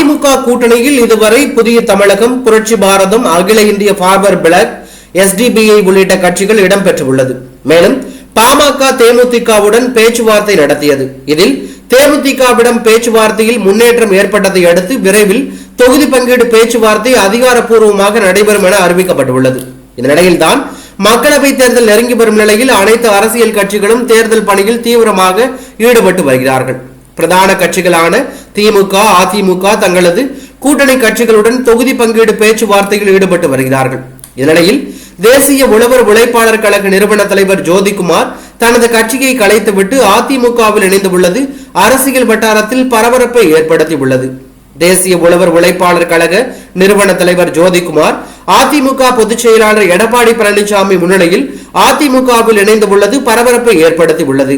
அதிமுக கூட்டணியில் இதுவரை புதிய தமிழகம் புரட்சி பாரதம் அகில இந்திய பார்வர் பிளாக் எஸ்டிபிஐ உள்ளிட்ட கட்சிகள் இடம்பெற்றுள்ளது. மேலும் பாமக தேமுதிகவுடன் பேச்சுவார்த்தை நடத்தியது. இதில் தேமுதிகவிடம் பேச்சுவார்த்தையில் முன்னேற்றம் ஏற்பட்டதை அடுத்து விரைவில் தொகுதி பங்கீடு பேச்சுவார்த்தை அதிகாரப்பூர்வமாக நடைபெறும் என அறிவிக்கப்பட்டுள்ளது. இந்த நிலையில்தான் மக்களவைத் தேர்தல் நெருங்கி வரும் நிலையில் அனைத்து அரசியல் கட்சிகளும் தேர்தல் பணியில் தீவிரமாக ஈடுபட்டு வருகிறார்கள். பிரதான கட்சிகளான திமுக அதிமுக தங்களது கூட்டணி கட்சிகளுடன் தொகுதி பங்கீடு பேச்சுவார்த்தையில் ஈடுபட்டு வருகிறார்கள். இந்நிலையில் தேசிய உழவர் உழைப்பாளர் கழக நிறுவன தலைவர் ஜோதிகுமார் தனது கட்சியை கலைத்துவிட்டு அதிமுகவில் இணைந்துள்ளது அரசியல் வட்டாரத்தில் பரபரப்பை ஏற்படுத்தியுள்ளது. தேசிய உழவர் உழைப்பாளர் கழக நிறுவன தலைவர் ஜோதிகுமார் அதிமுக பொதுச் செயலாளர் எடப்பாடி பழனிசாமி முன்னிலையில் அதிமுகவில் இணைந்துள்ளது பரபரப்பை ஏற்படுத்தியுள்ளது.